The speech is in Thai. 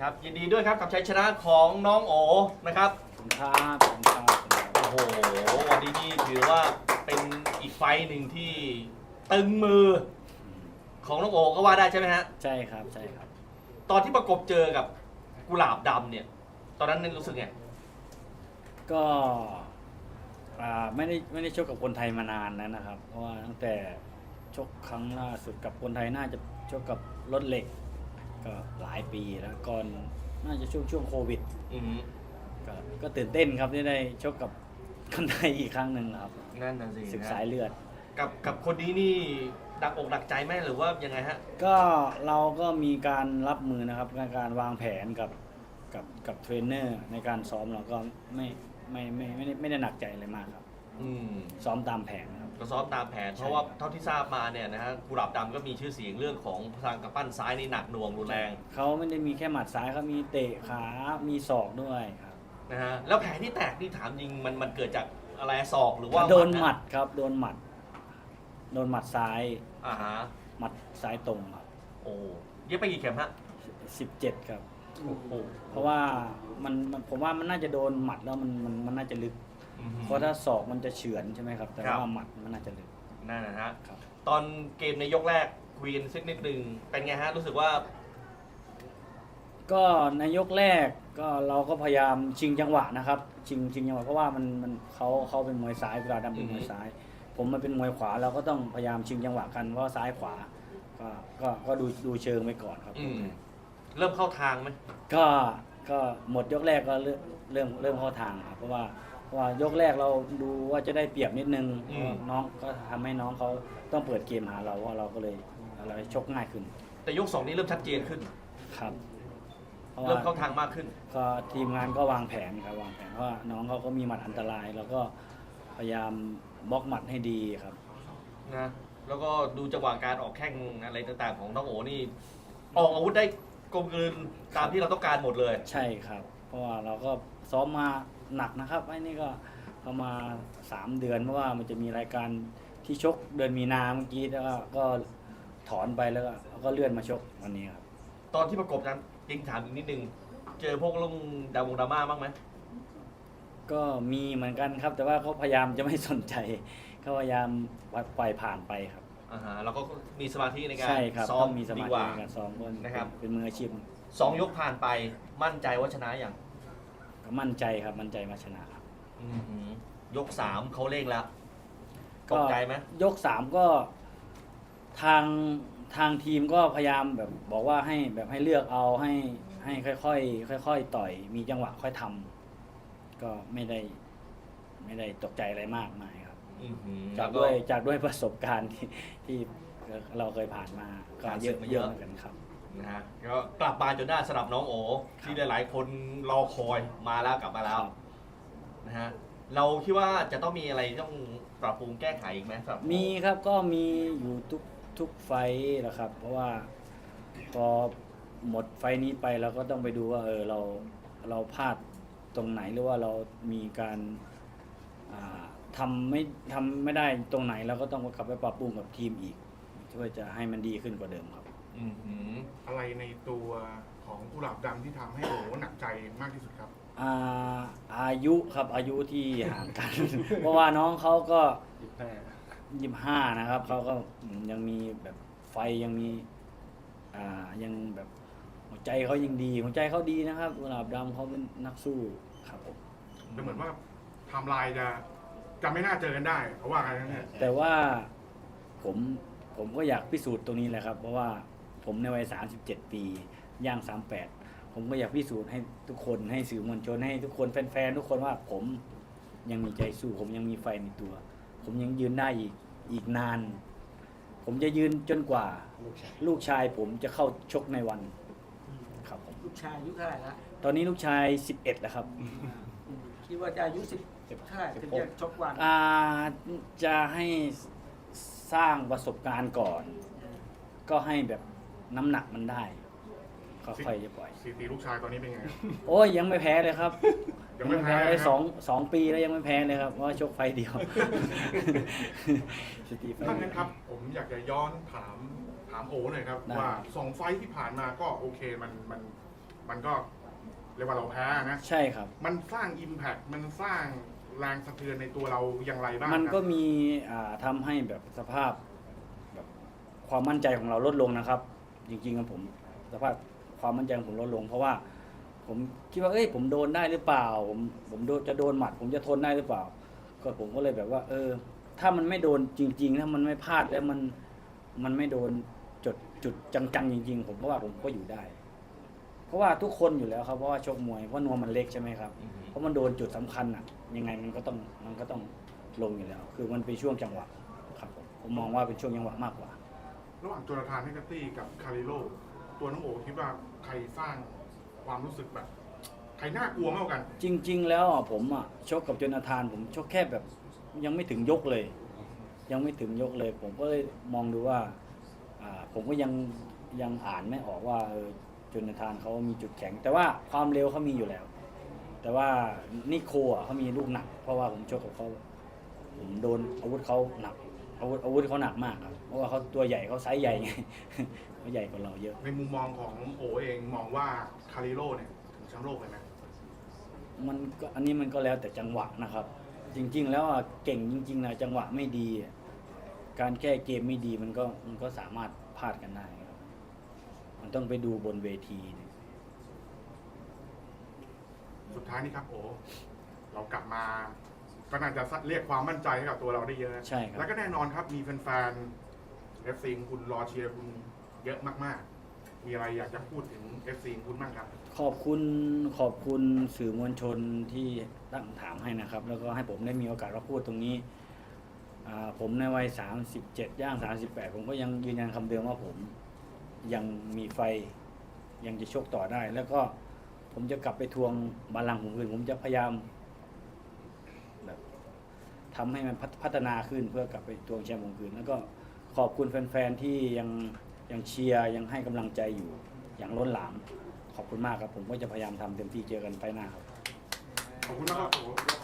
ครับยินดีด้วยครับกับชัยชนะของน้องโอนะครับขอบคุณครับขอบคุณครับโอ้โหวันนี้นี่ถือว่าเป็นอีกไฟต์หนึ่งที่ตึงมือของน้องโอก็ว่าได้ใช่ไหมฮะใช่ครับใช่ครับ ตอนที่ประกบเจอกับกุหลาบดำเนี่ย ตอนนั้นนึกรู้สึกไงก็อ่าไม่ได้ไม่ได้ชกกับคนไทยมานานแล้วนะครับ เพราะว่าตั้งแต่ชกครั้งล่าสุดกับคนไทยน่าจะชกกับรถเหล็ก ก็หลายปีแล้วก่อนน่าจะช่วงช่วงโควิดอือหือก็ก็ตื่นเต้นครับที่ได้ชกกับคนไทยอีกครั้งหนึ่งครับนั่นน่ะสิศึกนะสายเลือด กับกับคนนี้นี่ดักอกดักใจไหมหรือว่ายังไงฮะ ก็เราก็มีการรับมือนะครับในการวางแผนกับกับกับเทรนเนอร์ในการซ้อมเราก็ไม่ไม่ไม่ไม่ได้ไม่ได้หนักใจอะไรมากครับ อืม ซ้อมตามแผนครับ ก็ซ้อมตามแผนใช่เพราะว่าเท่าที่ทราบมาเนี่ยนะฮะกุหลาบดำก็มีชื่อเสียงเรื่องของทางกระปั้นซ้ายนี่หนักหน่วงรุนแรงเขาไม่ได้มีแค่หมัดซ้ายเขามีเตะขามีศอกด้วยครับนะฮะแล้วแผลที่แตกนี่ถามจริงมันมันเกิดจากอะไรศอกหรือว่าโดนหะมัดครับโดนหมัด โดนหมัดซ้ายอ่าฮะหมัดซ้ายตรงครับโอ้เย็บไปกี่เข็มฮะสิบเจ็ดครับโอ้โหเพราะว่ามันมันผมว่ามันน่าจะโดนหมัดแล้วมันมันมันน่าจะลึก อือฮึ เพราะถ้าศอกมันจะเฉือนใช่ไหมครับ แต่ครับ ว่าหมัดมันน่าจะลึก นั่นนะฮะครับ ตอนเกมในยกแรกคุยกันสักนิดหนึ่งเป็นไงฮะ รู้สึกว่า ก็ในยกแรกก็เราก็พยายามชิงจังหวะนะครับ ชิงชิงจังหวะเพราะว่ามันมันเขาเขาเป็นมวยซ้ายเวลาดำเป็นมวยซ้าย ผมมันเป็นมวยขวาเราก็ต้องพยายามชิงจังหวะกันว่าซ้ายขวา ก็ก็ก็ดูดูเชิงไว้ก่อนครับอืมเริ่มเข้าทางไหมก็ก็หมดยกแรกก็เริ่มเริ่มเริ่มเข้าทางครับเพราะว่าเพราะ ว่ายกแรกเราดูว่าจะได้เปรียบนิดนึงเพราะว่าน้องก็ทำให้น้องเขาต้องเปิดเกมหาเราว่าเราก็เลยเราชกง่ายขึ้นแต่ยกสองนี้เริ่มชัดเจนขึ้น ครับเพราะเริ่มว่าเข้าทางมากขึ้น ก็ทีมงานก็วางแผนครับวางแผนเพราะว่าน้องเขาก็มีหมัดอันตรายแล้วก็พยายามบล็อกหมัดให้ดีครับ นะ แล้วก็ดูจังหวะการออกแข้งอะไรต่างๆ ของน้องโอนี่ ออกอาวุธได้กลมกลืนตามที่เราต้องการหมดเลย ใช่ครับ เพราะว่าเราก็ซ้อมมา หนักนะครับไอ้นี่ก็ประมาณสามเดือนเพราะว่ามันจะมีรายการที่ชกเดือนมีนาเมื่อกี้แล้วก็ก็ถอนไปแล้วก็ก็เลื่อนมาชกวันนี้ครับ ตอนที่ประกบนั้นจริงถามอีกนิดนึง เจอพวกลุงดาวงดราม่าบ้างไหมก็มีเหมือนกันครับ แต่ว่าเขาพยายามจะไม่สนใจเขาพยายามปล่อยผ่านไปครับอ่าฮะเราก็มีสมาธิในการใช่ครับซ้อต้มองมีสดีมาธิกว่า ในการซ้อมเพราะนะครับ เป็นมืออาชีพ สองยกผ่านไปมั่นใจว่าชนะอย่าง ก็มั่นใจครับมั่นใจมาชนะครับ อื้อหือยกสามเขาเร่งแล้วตก็ กใจไหมยกสามก็ทางทางทีมก็พยายามแบบบอกว่าให้แบบให้เลือกเอาให้ให้ค่อยๆค่อยๆต่อย มีจังหวะค่อยทำก็ไม่ได้ไม่ได้ตกใจอะไรมากมายครับ อื้อหือจากแล้ด้วยก็จากด้วยประสบการณ์ที่ที่เราเคยผ่านมาก็ผ่านเยศึอะกมาเยเยอะอะเหมือนกันครับ นะฮะก็กลับมาจนได้สำหรับน้องโอที่หลาย ๆ คนรอคอยมาแล้วกลับมาแล้วนะฮะเราคิดว่าจะต้องมีอะไรต้องปรับปรุงแก้ไขอีกไหมสำหรับโอมีครับก็มีอยู่ทุกทุกไฟท์แหละครับ เพราะว่าพอหมดไฟท์นี้ไปเราก็ต้องไปดูว่าเออเราเราพลาดตรงไหนหรือว่าเรามีการอ่าทำไม่ทำไม่ได้ตรงไหนเราก็ต้องกลับไปปรับปรุงกับทีมอีกเพื่อจะให้มันดีขึ้นกว่าเดิมครับ อือหืออะไรในตัวของกุหลาบดำที่ทำให้โอหนักใจมากที่สุดครับ อ่าอายุครับอายุที่ห่างกัน เพราะว่าน้องเขาก็ยี่ห้านะครับเขาก็ยังมีแบบไฟยังมี อ่ายังแบบหัวใจเขายังดีหัวใจเขาดีนะครับกุหลาบดำเขาเป็นนักสู้ครับผม แต่เหมือนว่าไทำลายจะจะไม่น่าเจอกันได้เพราะว่าอะไรนั่นเนี่ยแต่ว่าผมผมก็อยากพิสูจน์ตรงนี้แหละครับ เพราะว่า ผมในวัย 37 ปี ย่าง 38 ผมก็อยากพิสูจน์ให้ทุกคนให้สื่อมวลชนให้ทุกคนแฟนๆ ทุกคนว่าผมยังมีใจสู้ ผมยังมีไฟในตัว ผมยังยืนได้อีกอีกนาน ผมจะยืนจนกว่า ลูกชายผมจะเข้าชกในวันครับผมลูกชายอายุเท่าไหร่ละตอนนี้ลูกชาย 11 แล้วครับ คิดว่าจะอายุสิบเท่าไหร่ถึงจะชกวันอ่าจะให้สร้างประสบการณ์ก่อน ก็ให้แบบ น้ำหนักมันได้ ก็ค่อยจะปล่อยสถิติลูกชายตอนนี้เป็นไงครับ โอ้ยยังไม่แพ้เลยครับยังไม่แพ้เลยนะครับ สองสองปีแล้วยังไม่แพ้เลยครับเพราะว่าชกไฟเดียว สตีไฟถ้าเดีงั้ยนว ครับ ผมอยากจะย้อนถามถามโอหน่อยครับ ได้ ว่าสองไฟท์ที่ผ่านมาก็โอเคมันมันมันก็เรียกว่าเราแพ้นะ ใช่ครับ มันสร้าง Impact มันสร้างแรงสะเทือนในตัวเราอย่างไรบ้างมันก็ครับมีอ่าทำให้แบบสภาพแบบความมั่นใจของเราลดลงนะครับ จริงๆครับผมสภาพความมั่นใจของผมลดลง เพราะว่า ผมคิดว่าเอ้ยผมโดนได้หรือเปล่า ผมผมโดนจะโดนหมัด ผมจะทนได้หรือเปล่า ก็ผมก็เลยแบบว่า เออ ถ้ามันไม่โดนจริง ๆ ถ้ามันไม่พลาดแล้วมันมันไม่โดนจุดจุดจังๆจริง ๆ ผมก็ว่าผมก็อยู่ได้ เพราะว่าทุกคนอยู่แล้วครับเพราะว่าชกมวยเพราะนวมมันเล็กใช่ไหมครับอือหือเพราะมันโดนจุดสำคัญอะ ยังไงมันก็ต้องมันก็ต้องลงอยู่แล้ว คือมันเป็นช่วงจังหวะครับผมผมมองว่าเป็นช่วงจังหวะมากกว่า ระหว่างโจนาธานเฮกเกอร์ตี้กับคาริโลตัวน้องโอคิดว่าใครสร้างความรู้สึกแบบใครน่ากลัวมากกว่ากัน จริง ๆ แล้วอะผมอะชกกับโจนาธาน ผมชกแค่แบบยังไม่ถึงยกเลย ยังไม่ถึงยกเลย ผมก็เลยมองดูว่าอ่า ผมก็ยังยังอ่านไม่ออกว่าเออโจนาธานเขามีจุดแข็ง แต่ว่าความเร็วเขามีอยู่แล้ว แต่ว่านิโคอะเขามีลูกหนัก เพราะว่าผมชกกับเขาผมโดนอาวุธเขาหนัก อาวุธอาวุธเขาหนักมากครับ เพราะว่าเขาตัวใหญ่เขาไซส์ใหญ่ไงเขาใหญ่กว่าเราเยอะ ในมุมมองของโอเองมองว่าคาริโลเนี่ยถึงแชมป์โลกเลยไหมมันก็อันนี้มันก็แล้วแต่จังหวะนะครับ จริง ๆ แล้วอะเก่งจริงๆนะจังหวะไม่ดีอะการแก้เกมไม่ดีมันก็มันก็สามารถพลาดกันได้ครับมันต้องไปดูบนเวทีเนี่ยสุดท้ายนี่ครับโอเรากลับมา ก็น่าจะเรียกความมั่นใจให้กับตัวเราได้เยอะใช่ครับ แล้วก็แน่นอนครับมีแฟนๆเอฟซีคุณรอเชียร์คุณเยอะมากๆ มีอะไรอยากจะพูดถึงเอฟซีคุณบ้างครับ ขอบคุณขอบคุณสื่อมวลชนที่ตั้งคำถามให้นะครับ แล้วก็ให้ผมได้มีโอกาสมาพูดตรงนี้อ่าผมในวัย 37 ย่าง 38 ผมก็ยังยืนยันคำเดิมว่าผมยังมีไฟ ยังจะชกต่อได้ แล้วก็ผมจะกลับไปทวงบาลังก์ผมคืนผมจะพยายามแบบ ทำให้มันพัฒพัฒนาขึ้นเพื่อกลับไปทวงแชมป์วงคืน แล้วก็ขอบคุณแฟนๆที่ยังยังเชียร์ยังให้กำลังใจอยู่อย่างล้นหลาม ขอบคุณมากครับผมก็จะพยายามทำเต็มที่เจอกันไปหน้าครับ ขอบคุณมากครับ